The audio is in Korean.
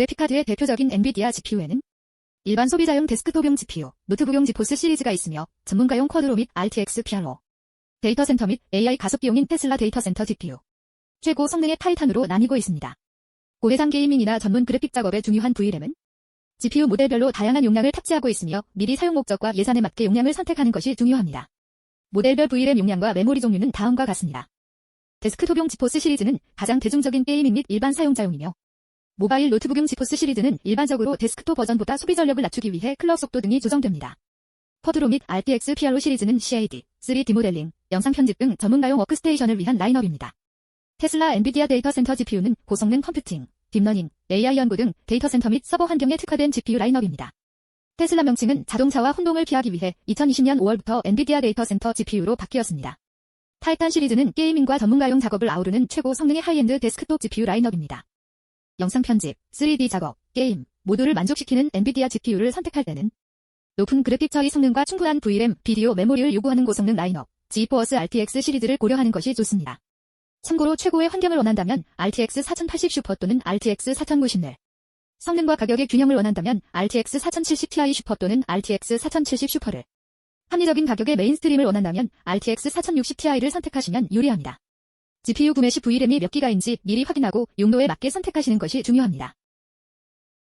그래픽카드의 대표적인 엔비디아 GPU에는 일반 소비자용 데스크톱용 GPU, 노트북용 지포스 시리즈가 있으며 전문가용 쿼드로 및 RTX PRO, 데이터 센터 및 AI 가속기용인 테슬라 데이터 센터 GPU, 최고 성능의 타이탄으로 나뉘고 있습니다. 고해상 게이밍이나 전문 그래픽 작업에 중요한 VRAM은 GPU 모델별로 다양한 용량을 탑재하고 있으며 미리 사용 목적과 예산에 맞게 용량을 선택하는 것이 중요합니다. 모델별 VRAM 용량과 메모리 종류는 다음과 같습니다. 데스크톱용 지포스 시리즈는 가장 대중적인 게이밍 및 일반 사용자용이며 모바일 노트북용 지포스 시리즈는 일반적으로 데스크톱 버전보다 소비 전력을 낮추기 위해 클럭 속도 등이 조정됩니다. 쿼드로 및 RTX PRO 시리즈는 CAD, 3D 모델링, 영상 편집 등 전문가용 워크스테이션을 위한 라인업입니다. 테슬라 엔비디아 데이터 센터 GPU는 고성능 컴퓨팅, 딥러닝, AI 연구 등 데이터 센터 및 서버 환경에 특화된 GPU 라인업입니다. 테슬라 명칭은 자동차와 혼동을 피하기 위해 2020년 5월부터 엔비디아 데이터 센터 GPU로 바뀌었습니다. 타이탄 시리즈는 게이밍과 전문가용 작업을 아우르는 최고 성능의 하이엔드 데스크톱 GPU 라인업입니다. 영상 편집, 3D 작업, 게임 모두를 만족시키는 엔비디아 GPU를 선택할 때는 높은 그래픽 처리 성능과 충분한 VRAM, 비디오 메모리를 요구하는 고성능 라인업, GeForce RTX 시리즈를 고려하는 것이 좋습니다. 참고로 최고의 환경을 원한다면 RTX 4080 슈퍼 또는 RTX 4090 넬 성능과 가격의 균형을 원한다면 RTX 4070 Ti 슈퍼 또는 RTX 4070 슈퍼를 합리적인 가격의 메인스트림을 원한다면 RTX 4060 Ti를 선택하시면 유리합니다. GPU 구매 시 VRAM이 몇 기가인지 미리 확인하고 용도에 맞게 선택하시는 것이 중요합니다.